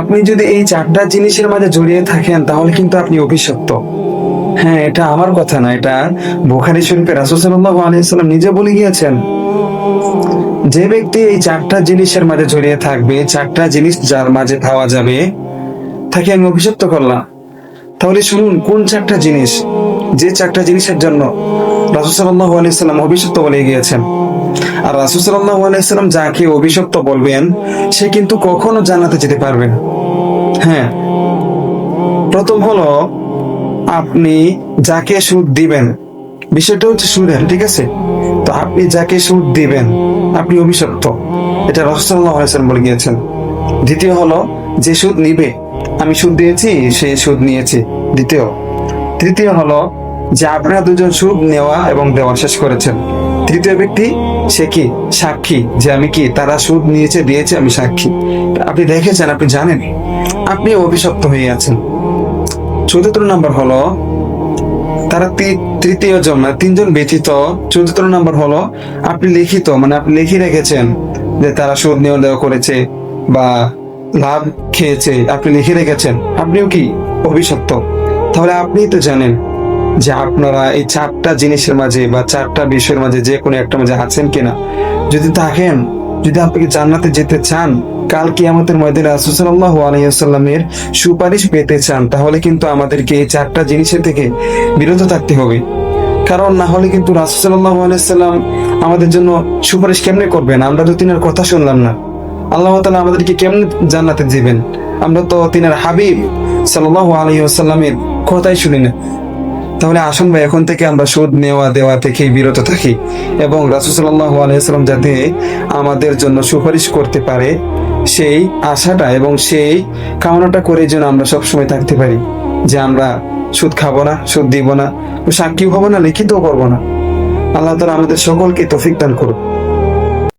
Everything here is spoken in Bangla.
আপনি যদি এই চারটা জিনিসের মাঝে জড়িয়ে থাকেন, তাহলে কিন্তু আপনি অভিশপ্ত। হ্যাঁ এটা আমার কথা না, এটা বোখারি শরীফে রাসুসাল্লাহ আলিয়াল্লাম নিজে বলে গিয়েছেন, যে ব্যক্তি এই চারটা জিনিসের মাঝে জড়িয়ে থাকবে, চারটা জিনিস যার মাঝে পাওয়া যাবে, তাকে আমি অভিশপ্ত করলাম। তাহলে শুনুন, কোন চারটা জিনিস, যে চারটা জিনিসের জন্য রাসুসাল্লাহ আলিয়াল্লাম অভিশপ্ত বলে গিয়েছেন? আর রাসুসাল্লাহ আলাইসাল্লাম যাকে অভিশপ্ত বলবেন, সে কিন্তু কখনো জান্নাতে যেতে পারবে না। হ্যাঁ। প্রথম হলো, আপনি যাকে সুদ দিবেন, বিষয়টা হচ্ছে সুদের, ঠিক আছে? তো আপনি যাকে সুদ দিবেন, আপনি অভিশপ্ত। এটা রসল্লাহ আলাইসাল্লাম বলে গিয়েছেন। দ্বিতীয় হলো, যে সুদ নিবে, আমি সুদ দিয়েছি, সে সুদ নিয়েছে। দ্বিতীয়। তৃতীয় হলো, যে আপনারা দুজন সুদ নেওয়া এবং দেওয়া শেষ করেছেন। তৃতীয় ব্যক্তি, সে কি সাক্ষী যে আমি কি তারা সুদ নিয়েছে, দিয়েছে, আমি সাক্ষী? আপনি দেখেছেন, আপনি জানেন। আপনি অভিশপ্ত হয়ে আছেন। চতুর্থ নাম্বার হলো, তারা তৃতীয় জন মানে তিনজন ব্যতীত চতুর্থ নাম্বার হলো, আপনি লিখিত মানে আপনি লিখে রেখেছেন যে তারা সুদ নেওয়া দেওয়া করেছে বা লাভ খেয়েছে, আপনি লিখে রেখেছেন। আপনিও কি অভিশপ্ত? তাহলে আপনি তো জানেন। যে আপনারা এই চারটা জিনিসের মাঝে বা চারটা বিষয়ের মাঝে যে কোনো একটা মাঝে আছেন কিনা, যদি থাকেন, যদি আপনি জান্নাতে যেতে চান, কাল কি আমাদের ময়দানে রাসূলুল্লাহ আলাইসাল্লামের সুপারিশ পেতে চান, তাহলে কিন্তু আমাদেরকে এই চারটা জিনিসের থেকে বিরত থাকতে হবে। কারণ না হলে কিন্তু রাসূলুল্লাহ আলাইসাল্লাম আমাদের জন্য সুপারিশ কেমনে করবেন? আমরা তো তিনার কথা শুনলাম না। আল্লাহ তালা আমাদেরকে কেমনে জান্নাতে দিবেন? আমরা তো তিনার হাবিব সাল্লাল্লাহু আলাইহি ওয়াসাল্লামের কথাই শুনি না। তাহলে আসুন ভাই, এখন থেকে আমরা সুদ নেওয়া দেওয়া থেকে বিরত থাকি এবং রাসুসাল্লাহ আলাইসাল্লাম যাতে আমাদের জন্য সুপারিশ করতে পারে সেই আশাটা এবং সেই কামনাটা করে যেন আমরা সবসময় থাকতে পারি যে আমরা সুদ খাব না, সুদ দিব না সাক্ষী হব না, লিখিতও করব না। আল্লাহ তালা আমাদের সকলকে তফিক দান করুক।